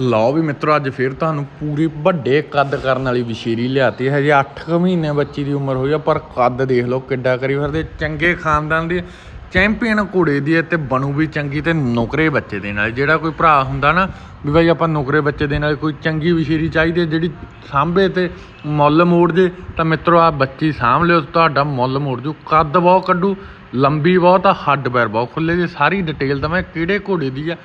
ਲਓ ਵੀ ਮਿੱਤਰੋ, ਅੱਜ ਫੇਰ ਤੁਹਾਨੂੰ ਪੂਰੀ ਵੱਡੇ ਕੱਦ ਕਰਨ ਵਾਲੀ ਵਿਸ਼ੇਰੀ ਲਿਆਤੀ ਹੈ। ਹਜੇ 8 ਮਹੀਨੇ ਬੱਚੀ ਦੀ ਉਮਰ ਹੋਈ ਆ, ਪਰ ਕੱਦ ਦੇਖ ਲਓ ਕਿੱਡਾ ਕਰੀ ਫਿਰਦੇ ਚੰਗੇ ਖਾਨਦਾਨ ਦੀ ਚੈਂਪੀਅਨ ਘੋੜੇ ਦੀ ਹੈ ਤੇ ਬਣੂ ਵੀ ਚੰਗੀ ਤੇ ਨੁਕਰੇ ਬੱਚੇ ਦੇ ਨਾਲ। ਜਿਹੜਾ ਕੋਈ ਭਰਾ ਹੁੰਦਾ ਨਾ, ਵੀ ਭਾਈ ਆਪਾਂ ਨੁਕਰੇ ਬੱਚੇ ਦੇ ਨਾਲ ਕੋਈ ਚੰਗੀ ਵਿਸ਼ੇਰੀ ਚਾਹੀਦੀ ਹੈ, ਜਿਹੜੀ ਸਾਂਭੇ ਤੇ ਮੁੱਲ ਮੋੜ ਜੇ, ਤਾਂ ਮਿੱਤਰੋ ਆ ਬੱਚੀ ਸਾਂਭ ਲਿਓ, ਤੁਹਾਡਾ ਮੁੱਲ ਮੋੜ ਜੂ। ਕੱਦ ਬਹੁਤ ਕੱਢੂ, ਲੰਬੀ ਬਹੁਤ ਆ, ਹੱਡ ਪੈਰ ਬਹੁਤ ਖੁੱਲੇ ਜੀ। ਸਾਰੀ ਡਿਟੇਲ ਤਾਂ ਮੈਂ ਕਿਹੜੇ ਘੋੜੇ ਦੀ ਆ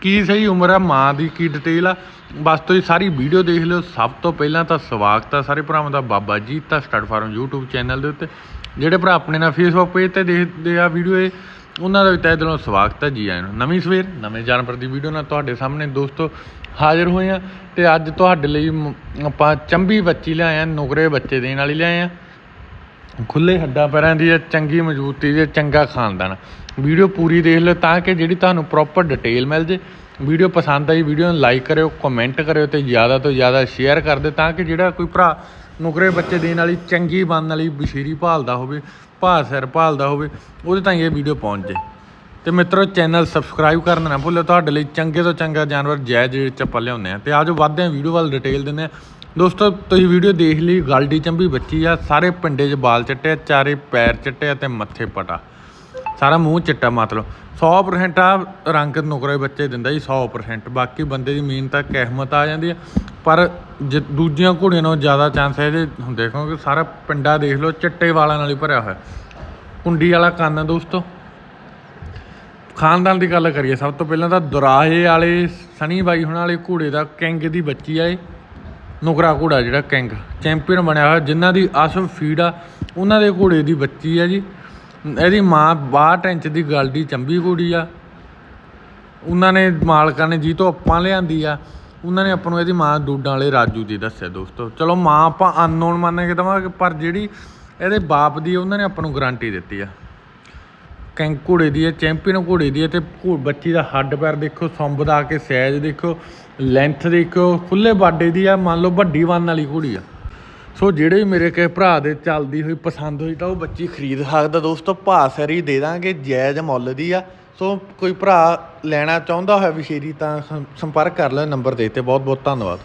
ਕੀ ਸਹੀ ਉਮਰ ਆ, ਮਾਂ ਦੀ ਕੀ ਡਿਟੇਲ ਆ। ਬਸ ਤੁਸੀਂ ਸਾਰੀ ਵੀਡੀਓ ਦੇਖ ਲਿਓ। ਸਭ ਤੋਂ ਪਹਿਲਾਂ ਤਾਂ ਸਵਾਗਤ ਆ ਸਾਰੇ ਭਰਾਵਾਂ ਦਾ ਬਾਬਾ ਜੀ ਤਾਂ ਸਟਾਰਟ ਫਾਰਮ YouTube ਚੈਨਲ ਦੇ ਉੱਤੇ। ਜਿਹੜੇ ਭਰਾ ਆਪਣੇ ਨਾਲ Facebook ਪੇਜ ਤੇ ਦੇਖਦੇ ਆ ਵੀਡੀਓ ਇਹ, ਉਹਨਾਂ ਦਾ ਵੀ ਤਹਿ ਦਿਲੋਂ ਸਵਾਗਤ ਹੈ ਜੀ ਆਇਆਂ ਨੂੰ। ਨਵੀਂ ਸਵੇਰ, ਨਵੇਂ ਜਾਨਵਰ ਦੀ ਵੀਡੀਓ ਨਾਲ ਤੁਹਾਡੇ ਸਾਹਮਣੇ ਦੋਸਤੋ ਹਾਜ਼ਰ ਹੋਏ ਆ। ਤੇ ਅੱਜ ਤੁਹਾਡੇ ਲਈ ਮ- ਆਪਾਂ ਚੰਬੀ ਬੱਚੀ ਲਿਆਏ ਆ, ਨੁਕਰੇ ਬੱਚੇ ਦੇਣ ਵਾਲੀ ਲਿਆਏ ਆ। ਖੁੱਲੇ ਹੱਡਾਂ ਪੈਰਾਂ ਦੀ ਹੈ ਚੰਗੀ ਮਜ਼ਬੂਤੀ ਦੀ ਹੈ, ਚੰਗਾ ਖਾਨਦਾਨ। ਵੀਡੀਓ ਪੂਰੀ ਦੇਖ ਲਓ ਤਾਂ ਕਿ ਜਿਹੜੀ ਤੁਹਾਨੂੰ ਪ੍ਰੋਪਰ ਡਿਟੇਲ ਮਿਲ ਜੇ। ਵੀਡੀਓ ਪਸੰਦ ਆਈ ਵੀਡੀਓ ਨੂੰ ਲਾਈਕ ਕਰਿਓ ਕਮੈਂਟ ਕਰਿਓ ਤੇ ਜ਼ਿਆਦਾ ਤੋਂ ਜ਼ਿਆਦਾ ਸ਼ੇਅਰ ਕਰ ਦਿਓ ਤਾਂ ਕਿ ਜਿਹੜਾ ਕੋਈ ਭਰਾ ਨੁਕਰੇ ਬੱਚੇ ਦੇਣ ਵਾਲੀ ਚੰਗੀ ਬਣਨ ਵਾਲੀ ਬਸ਼ੀਰੀ ਭਾਲਦਾ ਹੋਵੇ ਭਾਅ ਸਿਰ ਭਾਲਦਾ ਹੋਵੇ ਉਹਦੇ ਤਾਈਂ ਇਹ ਵੀਡੀਓ ਪਹੁੰਚ ਜੇ। ਤੇ ਮਿੱਤਰੋ ਚੈਨਲ ਸਬਸਕ੍ਰਾਈਬ ਕਰਨਾ ਨਾ ਭੁੱਲਿਓ ਤੁਹਾਡੇ ਲਈ ਚੰਗੇ ਤੋਂ ਚੰਗਾ ਜਾਨਵਰ ਜਾਇਜ਼ ਰੇਟ 'ਚ ਆਪਾਂ ਲਿਆਉਂਦੇ ਆ ਤੇ ਆਜੋ ਵੱਧਦੇ ਆ ਵੀਡੀਓ ਵੱਲ ਡਿਟੇਲ ਦਿੰਦੇ ਆ ਦੋਸਤੋ, ਤੁਸੀਂ ਵੀਡੀਓ ਦੇਖ ਲਈ ਗਲਡੀ ਚੰਬੀ ਬੱਚੀ ਆ, ਸਾਰੇ ਪਿੰਡੇ 'ਚ ਬਾਲ ਚਿੱਟੇ ਆ, ਚਾਰੇ ਪੈਰ ਚਿੱਟੇ ਆ ਤੇ ਮੱਥੇ ਪਟਾ। ਸਾਰਾ ਮੂੰਹ ਚਿੱਟਾ ਮਤਲਬ 100% ਆ ਰੰਗ ਨੁਕਰੇ ਬੱਚੇ ਦਿੰਦਾ ਜੀ 100% ਬਾਕੀ ਬੰਦੇ ਦੀ ਮਿਹਨਤ ਆ ਕਿਸਮਤ ਆ ਜਾਂਦੀ ਆ। ਪਰ ਜੇ ਦੂਜੀਆਂ ਘੋੜੀਆਂ ਨਾਲੋਂ ਜ਼ਿਆਦਾ ਚਾਂਸ ਇਹਦੇ ਹੁੰਦੇ ਕਿਉਂਕਿ ਸਾਰਾ ਪਿੰਡਾ ਦੇਖ ਲਓ, ਚਿੱਟੇ ਵਾਲਾਂ ਨਾਲ ਹੀ ਭਰਿਆ ਹੋਇਆ। ਕੁੰਡੀ ਵਾਲਾ ਕੰਨ ਦੋਸਤੋ। ਖਾਨਦਾਨ ਦੀ ਗੱਲ ਕਰੀਏ, ਸਭ ਤੋਂ ਪਹਿਲਾਂ ਤਾਂ ਦੁਰਾਹੇ ਵਾਲੇ, ਸਣੀ ਬਾਈ ਹੁਣ ਵਾਲੇ ਘੋੜੇ ਦਾ ਕਿੰਗ ਦੀ ਬੱਚੀ ਆ ਇਹ। ਨੁਕਰਾ ਘੋੜਾ ਜਿਹੜਾ ਕਿੰਗ ਚੈਂਪੀਅਨ ਬਣਿਆ ਹੋਇਆ ਜਿਨ੍ਹਾਂ ਦੀ ਅਸਲ ਫੀਡ ਆ ਉਹਨਾਂ ਦੇ ਘੋੜੇ ਦੀ ਬੱਚੀ ਆ ਜੀ। ਇਹਦੀ ਮਾਂ 62 ਇੰਚ ਦੀ ਗਲਡੀ ਚੰਬੀ ਘੋੜੀ ਆ। ਉਹਨਾਂ ਨੇ ਮਾਲਕਾਂ ਨੇ ਜੀ ਤੋਂ ਆਪਾਂ ਲਿਆਂਦੀ ਆ। ਉਹਨਾਂ ਨੇ ਆਪਾਂ ਨੂੰ ਇਹਦੀ ਮਾਂ ਡੂਡਾਂ ਵਾਲੇ ਰਾਜੂ ਦੀ ਦੱਸਿਆ ਦੋਸਤੋ। ਚਲੋ ਮਾਂ ਆਪਾਂ ਅਨਨੋਨ ਮੰਨ ਕੇ ਦਵਾਂਗੇ ਪਰ ਜਿਹੜੀ ਇਹਦੇ ਬਾਪ ਦੀ ਆ, ਉਹਨਾਂ ਨੇ ਆਪਾਂ ਨੂੰ ਗਾਰੰਟੀ ਦਿੱਤੀ ਆ। ਕੈਂਕ ਘੋੜੇ ਦੀ ਹੈ, ਚੈਂਪੀਅਨ ਘੋੜੇ ਦੀ ਹੈ ਤੇ ਘੋ- ਬੱਚੀ ਦਾ ਹੱਡ ਪੈਰ ਦੇਖੋ ਸੰਬ ਦਾ ਕੇ ਸਾਈਜ਼ ਦੇਖੋ ਲੈਂਥ ਦੇਖੋ ਖੁੱਲੇ ਬਾਡੇ ਦੀ ਆ, ਮੰਨ ਲਓ ਵੱਡੀ ਵੰਨ ਵਾਲੀ ਘੋੜੀ ਆ। ਸੋ ਜਿਹੜੇ ਮੇਰੇ ਕਿਸੇ ਭਰਾ ਦੇ ਚੱਲਦੀ ਹੋਈ ਪਸੰਦ ਹੋਈ ਤਾਂ ਉਹ ਬੱਚੀ ਖਰੀਦ ਸਕਦਾ ਦੋਸਤੋ, ਭਾਅ ਸਰੀ ਦੇ ਦਾਂਗੇ, ਜਾਇਜ਼ ਮੁੱਲ ਦੀ ਆ। ਸੋ ਕੋਈ ਭਰਾ ਲੈਣਾ ਚਾਹੁੰਦਾ ਹੋਇਆ ਵਿਸ਼ੇਰੀ ਤਾਂ ਸੰਪਰਕ ਕਰ ਲਿਓ ਨੰਬਰ ਦੇ ਤੇ ਬਹੁਤ ਬਹੁਤ ਧੰਨਵਾਦ।